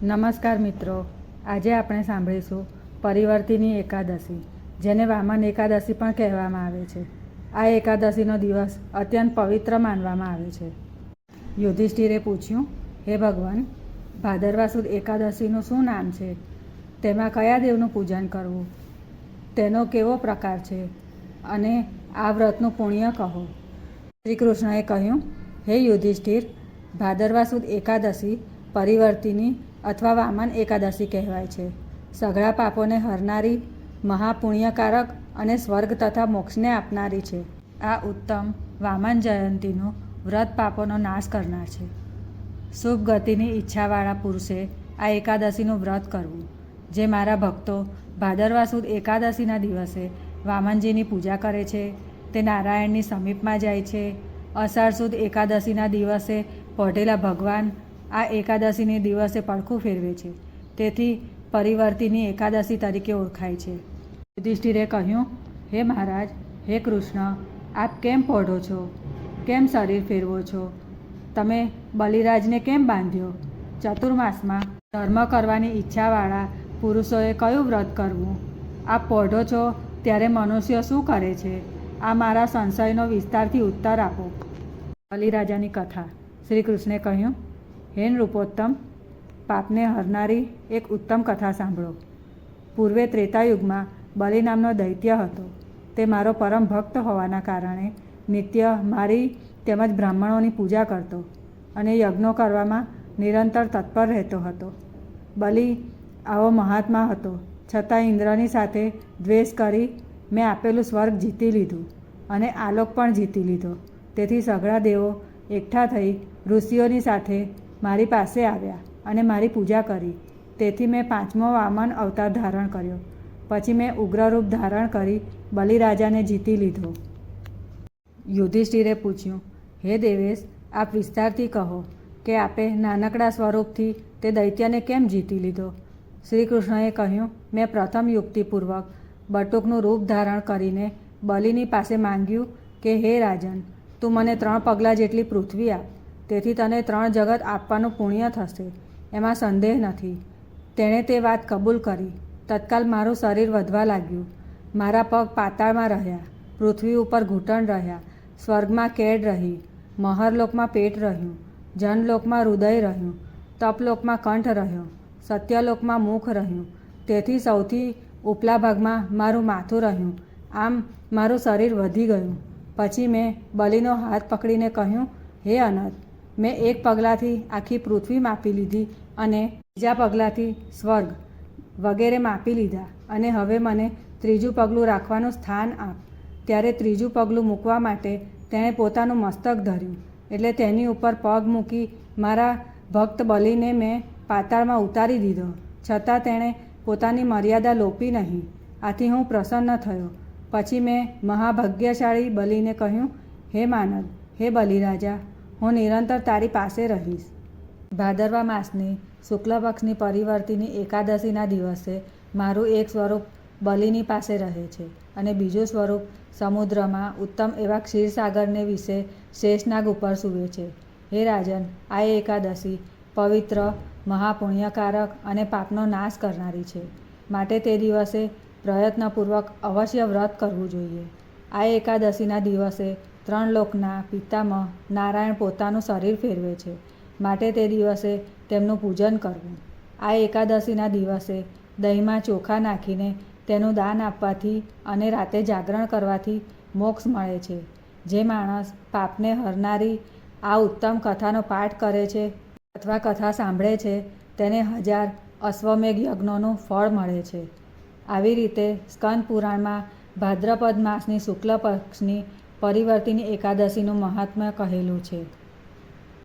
નમસ્કાર મિત્રો. આજે આપણે સાંભળીશું પરિવર્તિની એકાદશી, જેને વામન એકાદશી પણ કહેવામાં આવે છે. આ એકાદશીનો દિવસ અત્યંત પવિત્ર માનવામાં આવે છે. યુધિષ્ઠિરે પૂછ્યું, હે ભગવાન, ભાદરવા સુદ એકાદશીનું શું નામ છે? તેમાં કયા દેવનું પૂજન કરવું? તેનો કેવો પ્રકાર છે? અને આ વ્રતનું પુણ્ય કહો. શ્રી કૃષ્ણએ કહ્યું, હે યુધિષ્ઠિર ભાદરવાસુદ એકાદશી પરિવર્તિની અથવા વામન એકાદશી કહેવાય છે. સઘળા પાપોને હરનારી મહાપુણ્યકારક અને સ્વર્ગ તથા મોક્ષને આપનારી છે. આ ઉત્તમ વામન જયંતીનું વ્રત પાપોનો નાશ કરનાર છે. શુભ ગતિની ઈચ્છાવાળા પુરુષે આ એકાદશીનું વ્રત કરવું. જે મારા ભક્તો ભાદરવા સુદ એકાદશીના દિવસે વામનજીની પૂજા કરે છે, તે નારાયણની સમીપમાં જાય છે. અષાઢ સુદ એકાદશીના દિવસે પઢેલા ભગવાન આ એકાદશીને દિવસે પડખું ફેરવે છે. તેથી પરિવર્તિની એકાદશી તરીકે ઓળખાય છે. યુધિષ્ઠિરે કહ્યું, હે મહારાજ, હે કૃષ્ણ, આપ કેમ પોઢો છો? કેમ શરીર ફેરવો છો? તમે બલિરાજને કેમ બાંધ્યો? ચતુર્માસમાં ધર્મ કરવાની ઈચ્છાવાળા પુરુષોએ કયું વ્રત કરવું? આપ પોઢો છો ત્યારે મનુષ્ય શું કરે છે? આ મારા સંશયનો વિસ્તારથી ઉત્તર આપો. બલિરાજાની કથા. શ્રી કૃષ્ણે કહ્યું હે રૂપોત્તમ, પાપને હરનારી એક ઉત્તમ કથા સાંભળો. પૂર્વે ત્રેતાયુગમાં બલિ નામનો દૈત્ય હતો. તે મારો પરમ ભક્ત હોવાના કારણે નિત્ય મારી તેમજ બ્રાહ્મણોની પૂજા કરતો અને યજ્ઞો કરવામાં નિરંતર તત્પર રહેતો હતો. બલિ આવો મહાત્મા હતો. છતાં ઇન્દ્રની સાથે દ્વેષ કરી મેં આપેલું સ્વર્ગ જીતી લીધું અને આલોક પણ જીતી લીધો. તેથી સઘળા દેવો એકઠા થઈ ઋષિઓની સાથે મારી પાસે આવ્યા અને મારી પૂજા કરી. તેથી મેં પાંચમો વામન અવતાર ધારણ કર્યો. પછી મેં ઉગ્રરૂપ ધારણ કરી, બલિરાજાને જીતી લીધો. યુધિષ્ઠિરે પૂછ્યું, હે દેવેશ, આપ વિસ્તારથી કહો કે આપે નાનકડા સ્વરૂપથી તે દૈત્યને કેમ જીતી લીધો? શ્રી કૃષ્ણએ કહ્યું, મેં પ્રથમ યુક્તિપૂર્વક બટુકનું રૂપ ધારણ કરીને બલિની પાસે માંગ્યું કે, હે રાજન, તું મને ત્રણ પગલાં જેટલી પૃથ્વી આપ. તેથી તને ત્રણ જગત આપવાનું પુણ્ય થશે, એમાં સંદેહ નથી. તેણે તે વાત કબૂલ કરી. તત્કાલ મારું શરીર વધવા લાગ્યું. મારા પગ પાતાળમાં રહ્યા. પૃથ્વી ઉપર ઘૂંટણ રહ્યા. સ્વર્ગમાં કેડ રહી. મહરલોકમાં પેટ રહ્યું. જનલોકમાં હૃદય રહ્યું. તપલોકમાં કંઠ રહ્યો. સત્યલોકમાં મુખ રહ્યું. તેથી સૌથી ઉપલા ભાગમાં મારું માથું રહ્યું. આમ મારું શરીર વધી ગયું. પછી મેં બલિનો હાથ પકડીને કહ્યું, હે અનંત મેં એક પગલાંથી આખી પૃથ્વી માપી લીધી અને બીજા પગલાંથી સ્વર્ગ વગેરે માપી લીધા. અને હવે મને ત્રીજું પગલું રાખવાનું સ્થાન આપ. ત્યારે ત્રીજું પગલું મૂકવા માટે તેણે પોતાનું મસ્તક ધર્યું. એટલે તેની ઉપર પગ મૂકી મારા ભક્ત બલિને મેં પાતાળમાં ઉતારી દીધો. છતાં તેણે પોતાની મર્યાદા લોપી નહીં. આથી હું પ્રસન્ન થયો. પછી મેં મહાભાગ્યશાળી બલિને કહ્યું, હે માનદ હે બલિરાજા હું નિરંતર તારી પાસે રહીશ. ભાદરવા માસની શુક્લ પક્ષની પરિવર્તિની એકાદશીના દિવસે મારું એક સ્વરૂપ બલિની પાસે રહે છે અને બીજું સ્વરૂપ સમુદ્રમાં ઉત્તમ એવા ક્ષીરસાગરને વિશે શેષનાગ ઉપર સૂવે છે. હે રાજન, આ એકાદશી પવિત્ર, મહાપુણ્યકારક અને પાપનો નાશ કરનારી છે. માટે તે દિવસે પ્રયત્નપૂર્વક અવશ્ય વ્રત કરવું જોઈએ. આ એકાદશીના દિવસે ત્રણ લોકના પિતામહ નારાયણ પોતાનું શરીર ફેરવે છે. માટે તે દિવસે તેમનું પૂજન કરવું. આ એકાદશીના દિવસે દહીંમાં ચોખા નાખીને તેનું દાન આપવાથી અને રાતે જાગરણ કરવાથી મોક્ષ મળે છે. જે માણસ પાપને હરનારી આ ઉત્તમ કથાનો પાઠ કરે છે અથવા કથા સાંભળે છે, તેને હજાર અશ્વમેઘ યજ્ઞોનું ફળ મળે છે. આવી રીતે સ્કંદ પુરાણમાં ભાદ્રપદ માસની શુક્લ પક્ષની પરિવર્તિની એકાદશીનું મહાત્મ્ય કહેલું છે.